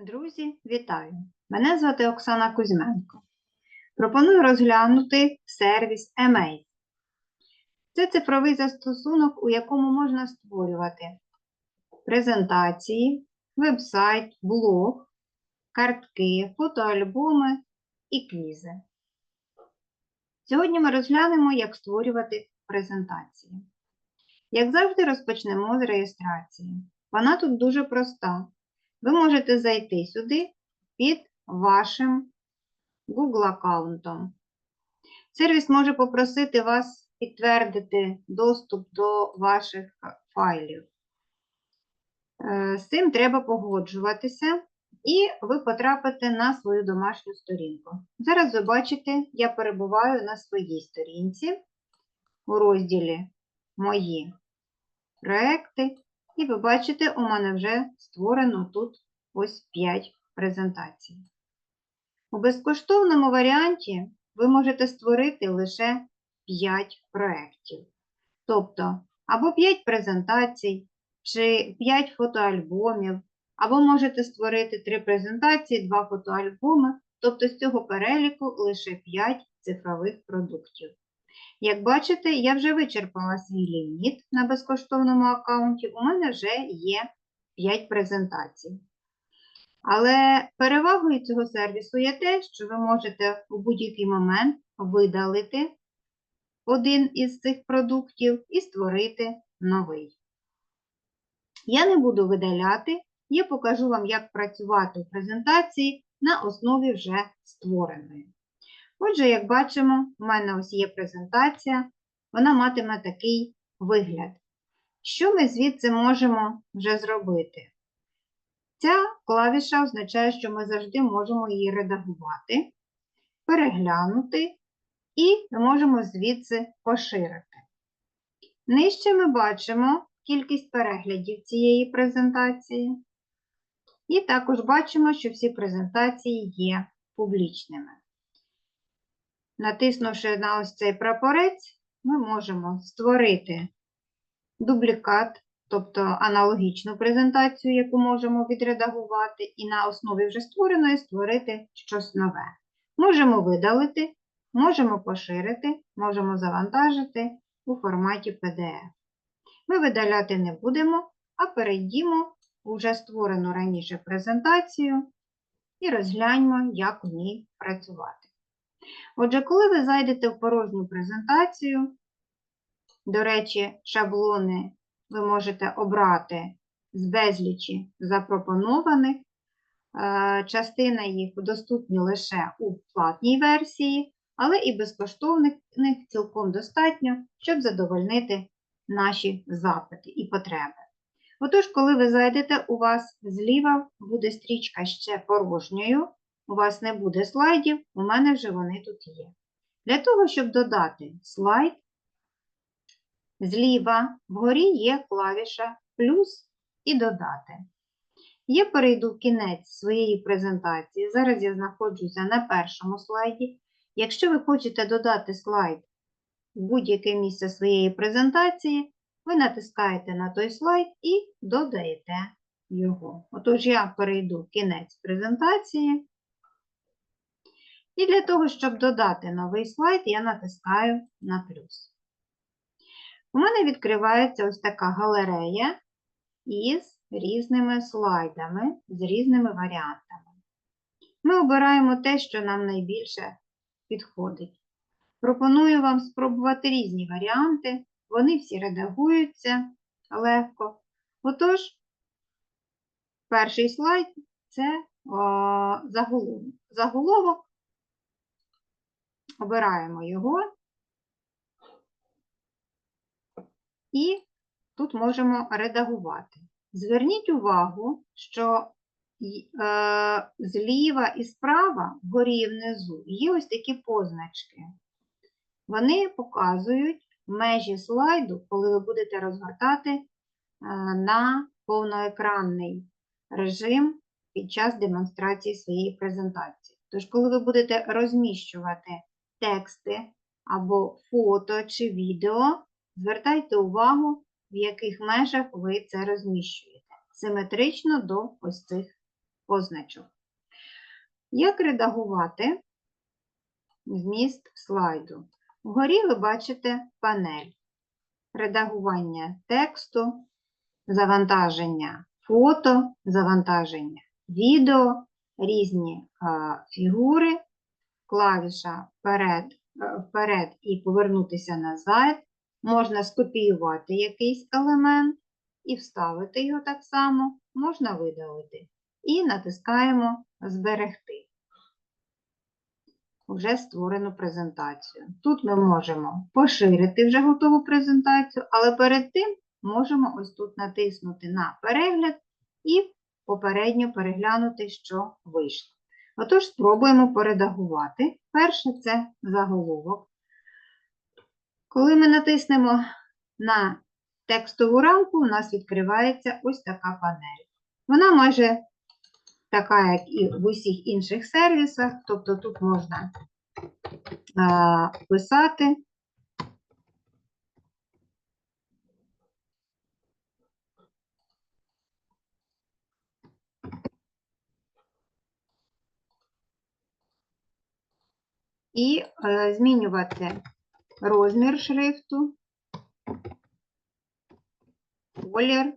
Друзі, вітаю! Мене звати Оксана Кузьменко. Пропоную розглянути сервіс Email. Це цифровий застосунок, у якому можна створювати презентації, веб-сайт, блог, картки, фотоальбоми і квізи. Сьогодні ми розглянемо, як створювати презентації. Як завжди, розпочнемо з реєстрації. Вона тут дуже проста ви можете зайти сюди під вашим Google аккаунтом. Сервіс може попросити вас підтвердити доступ до ваших файлів. Е, З цим треба погоджуватися, і ви потрапите на свою домашню сторінку. Зараз ви бачите, я перебуваю на своїй сторінці у розділі Мої проекти. І ви бачите, у мене вже створено тут ось 5 презентацій. У безкоштовному варіанті ви можете створити лише 5 проєктів. Тобто, або 5 презентацій, чи 5 фотоальбомів, або можете створити 3 презентації, 2 фотоальбоми, тобто з цього переліку лише 5 цифрових продуктів. Як бачите, я вже вичерпала свій ліміт на безкоштовному аккаунті, у мене вже є 5 презентацій. Але перевагою цього сервісу є те, що ви можете у будь-який момент видалити один із цих продуктів і створити новий. Я не буду видаляти, я покажу вам, як працювати в презентації на основі вже створеної. Отже, як бачимо, в мене ось є презентація, вона матиме такий вигляд. Що ми звідси можемо вже зробити? Ця клавіша означає, що ми завжди можемо її редагувати, переглянути і можемо звідси поширити. Нижче ми бачимо кількість переглядів цієї презентації. І також бачимо, що всі презентації є публічними. Натиснувши на ось цей прапорець, ми можемо створити дублікат, тобто аналогічну презентацію, яку можемо відредагувати, і на основі вже створеної створити щось нове. Можемо видалити, можемо поширити, можемо завантажити у форматі PDF. Ми видаляти не будемо, а перейдімо у вже створену раніше презентацію і розгляньмо, як у ній працювати. Отже, коли ви зайдете в порожню презентацію, до речі, шаблони ви можете обрати з безлічі запропонованих, е, частина їх доступні лише у платній версії, але і безкоштовних цілком достатньо, щоб задовольнити наші запити і потреби. Отож, коли ви зайдете, у вас зліва буде стрічка ще порожньою, у вас не буде слайдів, у мене вже вони тут є. Для того, щоб додати слайд, зліва вгорі є клавіша плюс і додати. Я перейду в кінець своєї презентації. Зараз я знаходжуся на першому слайді. Якщо ви хочете додати слайд в будь-яке місце своєї презентації, ви натискаєте на той слайд і додаєте його. Отож, я перейду в кінець презентації. І для того, щоб додати новий слайд, я натискаю на плюс. У мене відкривається ось така галерея із різними слайдами, з різними варіантами. Ми обираємо те, що нам найбільше підходить. Пропоную вам спробувати різні варіанти, вони всі редагуються легко. Отож, перший слайд це о, заголовок. Обираємо його і тут можемо редагувати. Зверніть увагу, що е, зліва і справа, вгорі і внизу, є ось такі позначки. Вони показують межі слайду, коли ви будете розгортати е, на повноекранний режим під час демонстрації своєї презентації. Тож, коли ви будете розміщувати тексти або фото чи відео, звертайте увагу, в яких межах ви це розміщуєте, симетрично до ось цих позначок. Як редагувати зміст слайду? Вгорі ви бачите панель редагування тексту, завантаження фото, завантаження відео, різні фігури, клавіша вперед, е, вперед і повернутися назад. Можна скопіювати якийсь елемент і вставити його так само, можна видалити. І натискаємо Зберегти вже створену презентацію. Тут ми можемо поширити вже готову презентацію, але перед тим можемо ось тут натиснути на перегляд і попередньо переглянути, що вийшло. Отож, спробуємо поредагувати. Перше це заголовок. Коли ми натиснемо на текстову рамку, у нас відкривається ось така панель. Вона майже така, як і в усіх інших сервісах, тобто тут можна писати. І е, змінювати розмір шрифту, колір.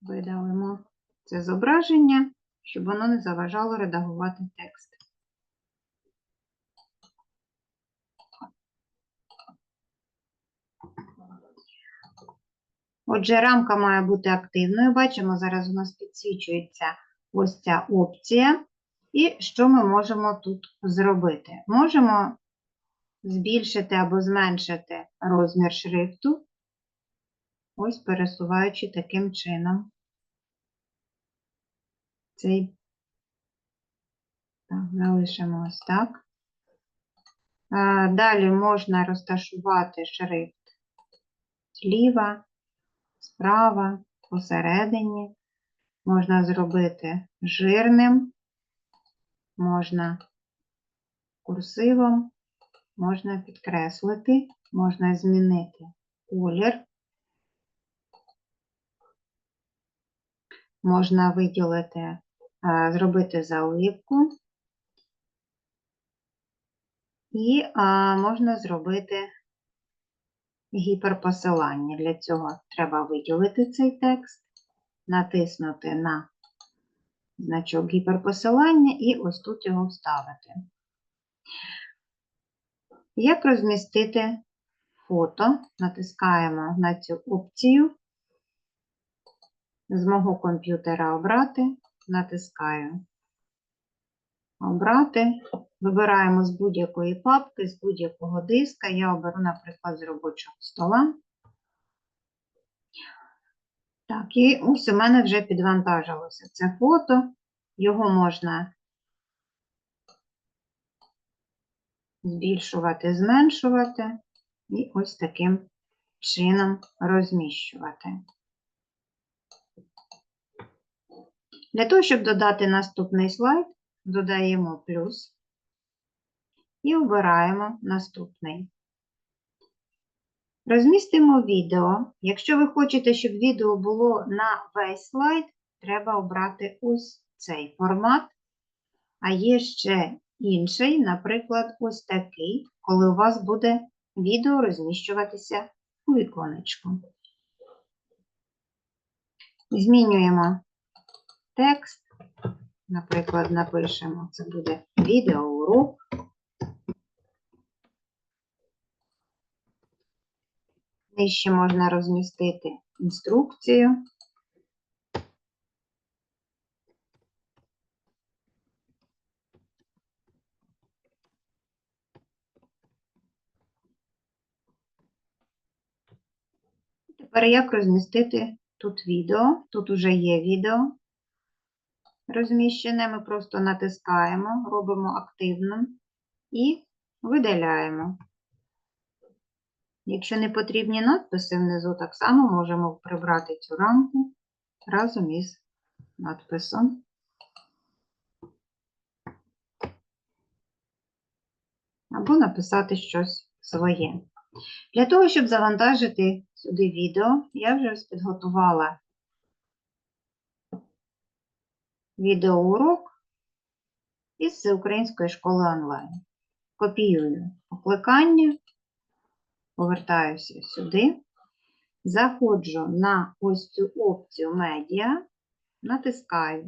Видалимо це зображення, щоб воно не заважало редагувати текст. Отже, рамка має бути активною. Бачимо, зараз у нас підсвічується ось ця опція. І що ми можемо тут зробити? Можемо збільшити або зменшити розмір шрифту, ось пересуваючи таким чином. Цей так, залишимо ось так. Далі можна розташувати шрифт зліва, справа, посередині. Можна зробити жирним, можна курсивом, можна підкреслити, можна змінити колір, можна виділити, зробити заливку і можна зробити гіперпосилання. Для цього треба виділити цей текст, натиснути на значок гіперпосилання і ось тут його вставити. Як розмістити фото? Натискаємо на цю опцію. З мого комп'ютера обрати, натискаю обрати. Вибираємо з будь-якої папки, з будь-якого диска. Я оберу, наприклад, з робочого стола. Так, і ось у мене вже підвантажилося це фото. Його можна збільшувати, зменшувати і ось таким чином розміщувати. Для того, щоб додати наступний слайд, додаємо плюс і обираємо наступний. Розмістимо відео. Якщо ви хочете, щоб відео було на весь слайд, треба обрати ось цей формат. А є ще інший, наприклад, ось такий, коли у вас буде відео розміщуватися у віконечку. Змінюємо текст. Наприклад, напишемо, це буде відеоурок. Нижче можна розмістити інструкцію. Тепер як розмістити тут відео? Тут уже є відео розміщене, ми просто натискаємо, робимо активним і видаляємо. Якщо не потрібні надписи внизу, так само можемо прибрати цю рамку разом із надписом. Або написати щось своє. Для того, щоб завантажити сюди відео, я вже підготувала відеоурок із української школи онлайн. Копіюю покликання повертаюся сюди, заходжу на ось цю опцію медіа, натискаю.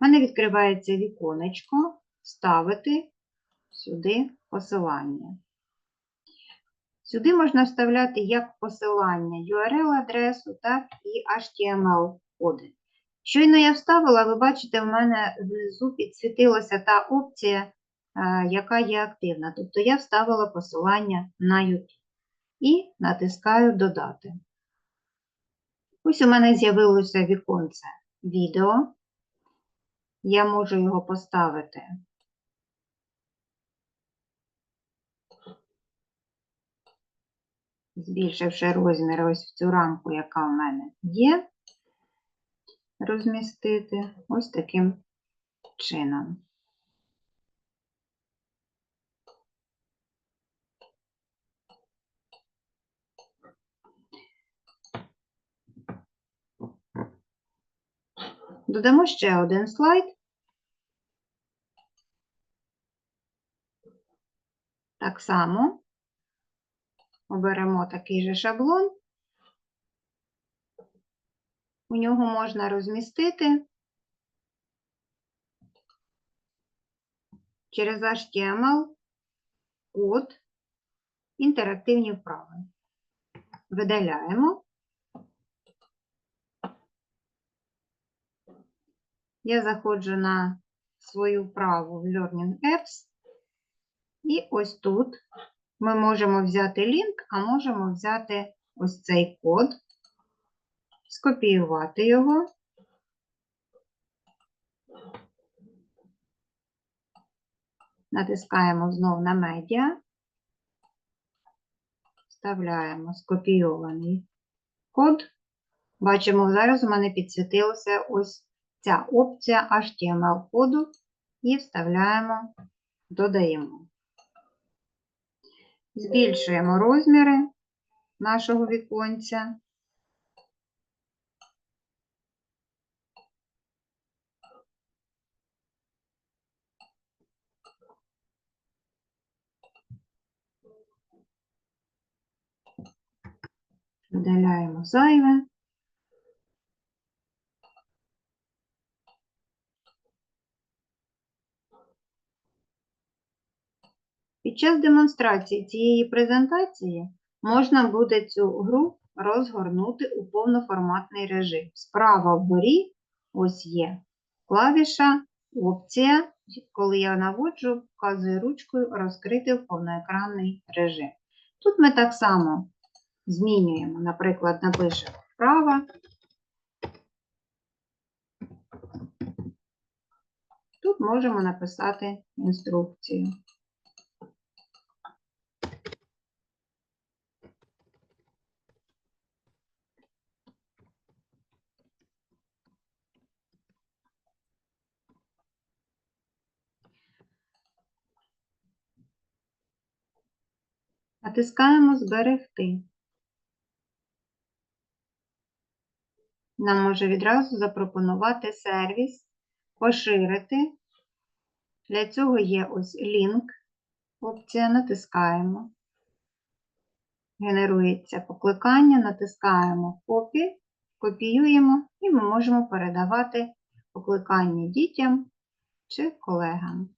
У мене відкривається віконечко Вставити сюди посилання. Сюди можна вставляти як посилання URL-адресу, так і HTML-коди. Щойно я вставила, ви бачите, в мене внизу підсвітилася та опція, яка є активна. Тобто я вставила посилання на YouTube і натискаю Додати. Ось у мене з'явилося віконце відео. Я можу його поставити збільшивши розмір ось в цю рамку, яка в мене є, розмістити ось таким чином. Додамо ще один слайд. Так само оберемо такий же шаблон. У нього можна розмістити через HTML код інтерактивні вправи. Видаляємо. Я заходжу на свою вправу в Learning Apps, і ось тут ми можемо взяти лінк, а можемо взяти ось цей код, скопіювати його. Натискаємо знову на медіа, вставляємо скопійований код. Бачимо, зараз у мене підсвітилася ось ця опція HTML-коду і вставляємо, додаємо. Збільшуємо розміри нашого віконця. Видаляємо зайве. Під час демонстрації цієї презентації можна буде цю гру розгорнути у повноформатний режим. Справа вгорі ось є клавіша, опція, коли я наводжу, вказую ручкою розкрити в повноекранний режим. Тут ми так само змінюємо, наприклад, напишемо вправа. Тут можемо написати інструкцію. Натискаємо Зберегти. Нам може відразу запропонувати сервіс, поширити. Для цього є ось лінк, опція натискаємо. Генерується покликання, натискаємо Копі, копіюємо і ми можемо передавати покликання дітям чи колегам.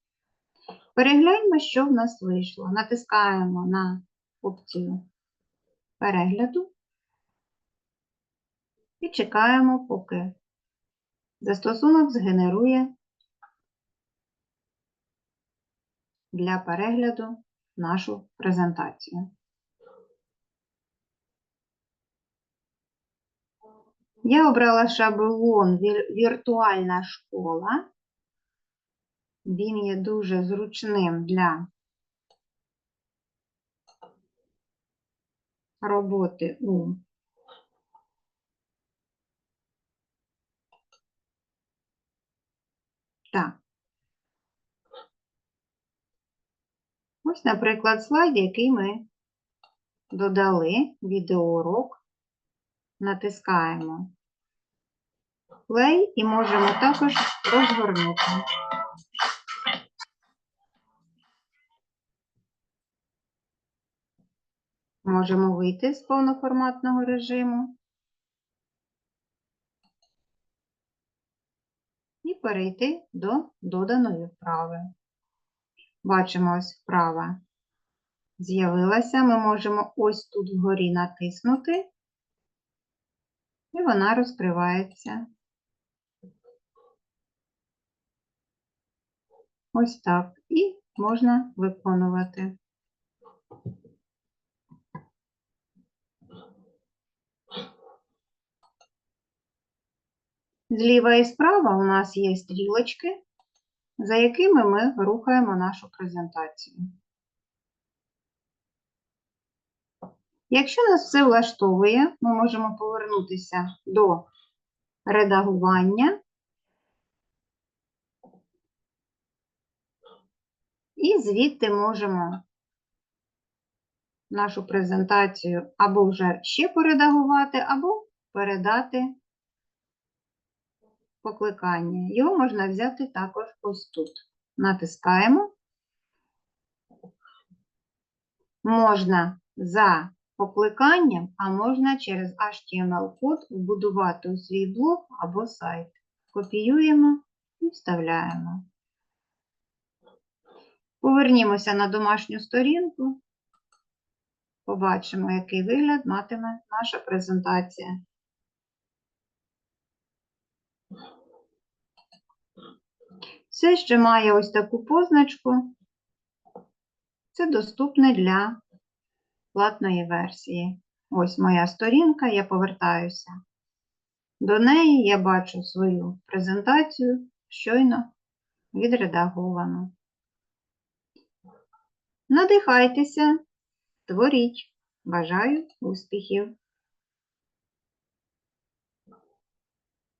Перегляньмо, що в нас вийшло. Натискаємо на опцію перегляду і чекаємо, поки застосунок згенерує для перегляду нашу презентацію. Я обрала шаблон Віртуальна школа. Він є дуже зручним для роботи у Так. Ось, наприклад, слайд, який ми додали, відеоурок, натискаємо play і можемо також розгорнути. Можемо вийти з повноформатного режиму і перейти до доданої вправи. Бачимо, ось вправа з'явилася. Ми можемо ось тут вгорі натиснути, і вона розкривається. Ось так. І можна виконувати. Зліва і справа у нас є стрілочки, за якими ми рухаємо нашу презентацію. Якщо нас все влаштовує, ми можемо повернутися до редагування і звідти можемо нашу презентацію або вже ще поредагувати, або передати покликання. Його можна взяти також ось тут. Натискаємо. Можна за покликанням, а можна через HTML-код вбудувати у свій блог або сайт. Копіюємо і вставляємо. Повернімося на домашню сторінку. Побачимо, який вигляд матиме наша презентація. Все, що має ось таку позначку, це доступне для платної версії. Ось моя сторінка, я повертаюся до неї, я бачу свою презентацію, щойно відредаговану. Надихайтеся, творіть. Бажаю успіхів!